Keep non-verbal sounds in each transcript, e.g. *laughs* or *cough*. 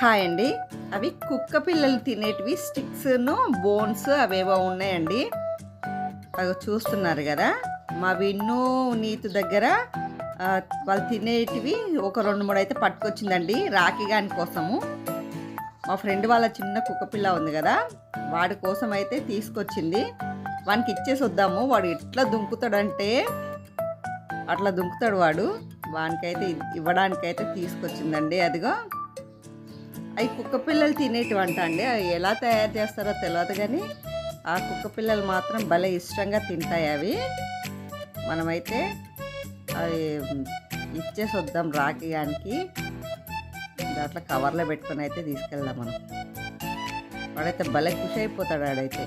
Hi అండి అవి కుక్క పిల్లలు తినేటివి స్టిక్స్ను బోన్స్ అవేవో ఉన్నాయండి. అవి చూస్తున్నారు కదా మా విన్ను నీతు దగ్గర వాళ్ళు తినేటివి ఒక రెండు మూడు అయితే పట్టుకొచ్చిందండి రాఖీ గాని కోసము. మా ఫ్రెండ్ వాళ్ళ చిన్న కుక్క పిల్ల ఉంది కదా వాడి కోసం అయితే తీసుకొచ్చింది. వానికి ఇచ్చేసి వద్దాము వాడు ఎట్లా దుంకుతాడంటే అట్లా దుంకుతాడు వాడు. వానికైతే ఇవ్వడానికైతే తీసుకొచ్చిందండి అదిగో. అవి కుక్క పిల్లలు తినేటివంట అండి. అవి ఎలా తయారు చేస్తారో తెలియదు కానీ ఆ కుక్క పిల్లలు మాత్రం భలే ఇష్టంగా తింటాయి అవి. మనమైతే అవి ఇచ్చేసి వద్దాం రాకియానికి దాంట్లో కవర్లో పెట్టుకొని అయితే తీసుకెళ్దాం మనం. వాడైతే భలే ఖుషి అయిపోతాడు వాడైతే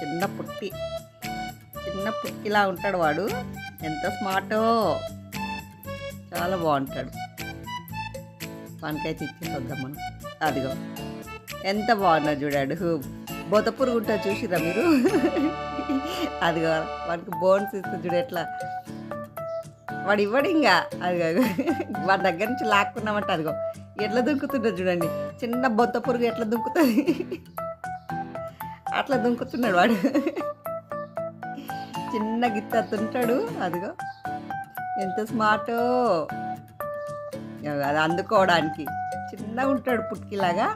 చిన్న పుట్టి. చిన్న పుట్టిలా ఉంటాడు వాడు. ఎంత స్మార్టో. చాలా బాగుంటాడు. వానికైతే ఇచ్చేసి వద్దాం మనం. అదిగో ఎంత బాగున్నా చూడాడు. బొత పురుగు ఉంటుంది చూసిరా మీరు? అదిగో వాడికి బోన్స్ ఇస్తుంది చూడు ఎట్లా. వాడు ఇవ్వడు ఇంకా. అదిగో వాడి దగ్గర నుంచి లాక్కున్నామంటే అదిగో ఎట్లా దుంకుతున్నాడు చూడండి. చిన్న బొత్త పురుగు ఎట్లా దుంకుతుంది? అట్లా దుంకుతున్నాడు వాడు. చిన్న గిత్త తింటాడు అదిగో ఎంత స్మార్టో అది అందుకోవడానికి. చిన్నగా ఉంటాడు పుట్టికిలాగా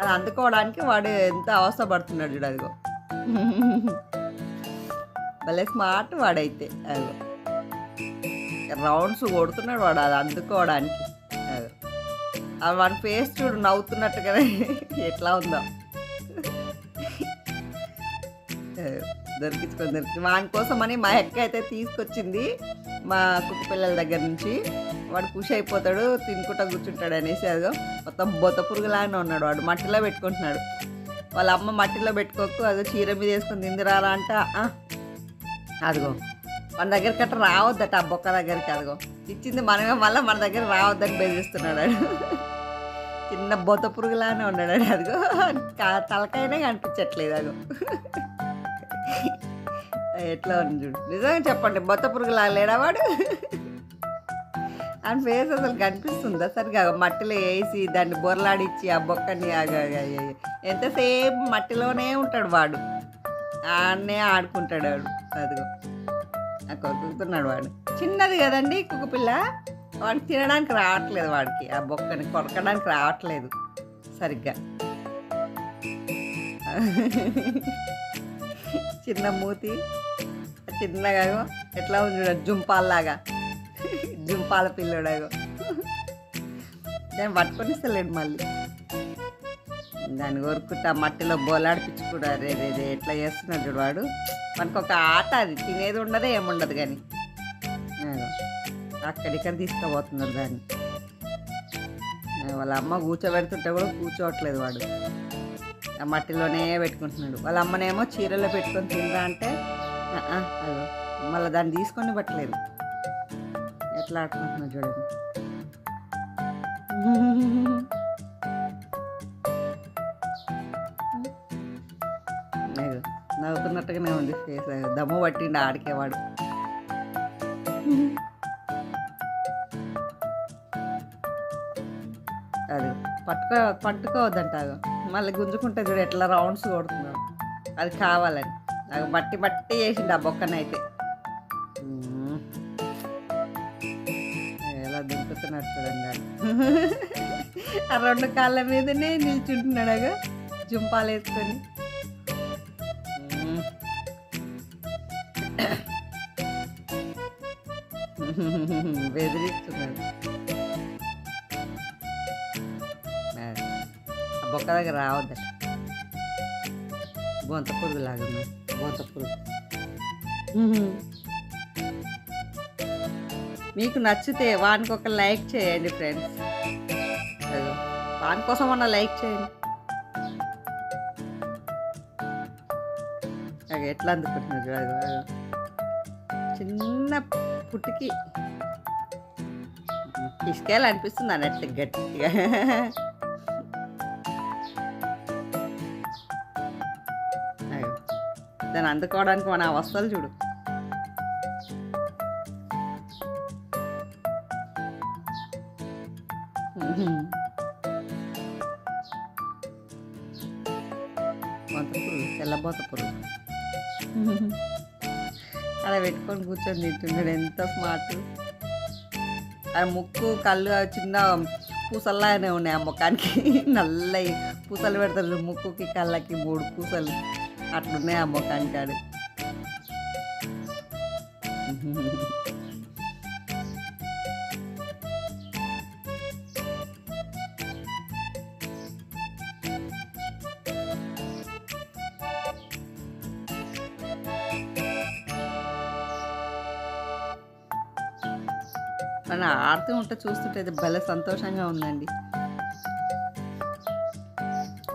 అది అందుకోవడానికి వాడు ఎంత అవసరపడుతున్నాడు చూడు అదిగో. భలే స్మార్ట్ వాడైతే అదిగో. రౌండ్స్ కొడుతున్నాడు వాడు అది అందుకోవడానికి. అది వాడి ఫేస్ చూడు నవ్వుతున్నట్టుగానే ఎట్లా ఉందో. దొరికించుకొని దొరికి వాని అని మా అక్క అయితే తీసుకొచ్చింది మా కుక్క పిల్లల దగ్గర నుంచి. వాడు పుష్ అయిపోతాడు తినుకుంటా కూర్చుంటాడు అనేసి అదో మొత్తం బొత్త పురుగులాగానే ఉన్నాడు వాడు మట్టిలో పెట్టుకుంటున్నాడు. వాళ్ళ అమ్మ మట్టిలో పెట్టుకోకు అదో చీర మీద వేసుకొని తిందిరారా అంట అదిగో మన దగ్గరికి అట్లా రావద్దట ఆ బొక్క దగ్గరికి అదిగో. ఇచ్చింది మనమే మళ్ళీ మన దగ్గర రావద్దని బెదిరిస్తున్నాడు చిన్న బొత్త పురుగులానే ఉన్నాడు అదిగో. తలకైనా కనిపించట్లేదు అదిగో. ఎట్లా ఉంది చూడు. నిజంగా చెప్పండి బొత్త పురుగులా లేడా వాడు? ఆయన ఫేస్ అసలు కనిపిస్తుందా? సరిగా మట్టిలో వేసి దాన్ని బొరలాడిచ్చి ఆ బొక్కని ఆగ- ఎంతసేపు మట్టిలోనే ఉంటాడు వాడు. ఆడనే ఆడుకుంటాడు వాడు. అదిగో. ఆ వాడు. చిన్నది కదండి కుక్కపిల్ల వాడు తినడానికి రావట్లేదు వాడికి. ఆ బొక్కని కొరకడానికి రావట్లేదు సరిగ్గా. చిన్న మూతి. చిన్నగా ఎట్లా ఉంది జుంపాల్లాగా. జుంపాల పిల్లడాగో దాన్ని పట్టుకొని ఇస్తలేడు మళ్ళీ. దాన్ని కొరుకుంటా మట్టిలో బోలాడిపించుకుంటా రే రే రే ఎట్లా చేస్తున్నాడు వాడు. మనకు ఒక ఆట అది. తినేది ఉండదు ఏముండదు కానీ. అక్కడిక్కడ తీసుకుపోతున్నారు దాన్ని. వాళ్ళ అమ్మ కూర్చోబెడుతుంటే కూడా కూర్చోవట్లేదు వాడు. ఆ మట్టిలోనే పెట్టుకుంటున్నాడు. వాళ్ళ అమ్మనేమో చీరలో పెట్టుకొని తినరా అంటే మళ్ళీ దాన్ని తీసుకొని పట్టలేదు. ఎట్లా ఆడుకుంటున్నా చూడండి. నవ్వుతున్నట్టుగానే ఉంది ఫేస్. దమ్ము పట్టిండి ఆడికేవాడు. అది పట్టుకో పట్టుకోవద్దంట అది మళ్ళీ గుంజుకుంటే చూడు ఎట్లా రౌండ్స్ కొడుతున్నాడు అది కావాలని. నాకు బట్టి బట్టి చేసిండు ఆ బొక్కనైతే. ఎలా చూడండి. ఆ రెండు కాళ్ళ మీదనే నిల్చుంటున్నాడు జుంపాలు వేసుకొని. బెదిరిస్తున్నాడు. బొక్క దగ్గర రావద్దట బొంత పురుగు లాగా ఉంది. బొంత పురుగు. మీకు నచ్చితే వానికి ఒక లైక్ చేయండి ఫ్రెండ్స్. వాని కోసం అన్న లైక్ చేయండి. అది ఎట్లా అందుకుంటున్నా చిన్న పుట్టికి తీసుకెళ్ళి అనిపిస్తుంది అన్నట్టు గట్టిగా. దాన్ని అందుకోవడానికి మన అవస్థలు చూడు. మొదటి పురుగు తెల్లబోత పురుగు *laughs* అలా పెట్టుకొని కూర్చొని తింటున్నాడు ఎంత స్మార్ట్. అది ముక్కు కళ్ళు చిన్న పూసల్లానే ఉన్నాయి ఆ ముఖానికి. *laughs* నల్లయి పూసలు పెడతారు ముక్కుకి కళ్ళకి మూడు పూసలు. అట్లున్నాయి ఆ ముఖానికి ఆడు. *laughs* తను ఆడుతూ ఉంటే చూస్తుంటే భలే సంతోషంగా ఉందండి.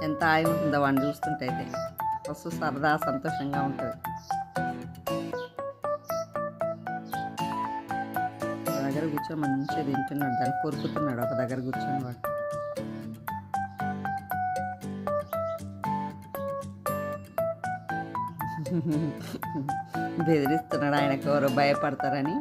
ఎంత హాయి ఉంటుందో వాడిని చూస్తుంటే అయితే. మస్తు సరదా సంతోషంగా ఉంటుంది. ఒక దగ్గర కూర్చొని మంచిగా తింటున్నాడు దాన్ని కొరుకుతున్నాడు ఒక దగ్గర కూర్చొని వాడు. బెదిరిస్తున్నాడు ఆయనకు ఎవరో భయపడతారని.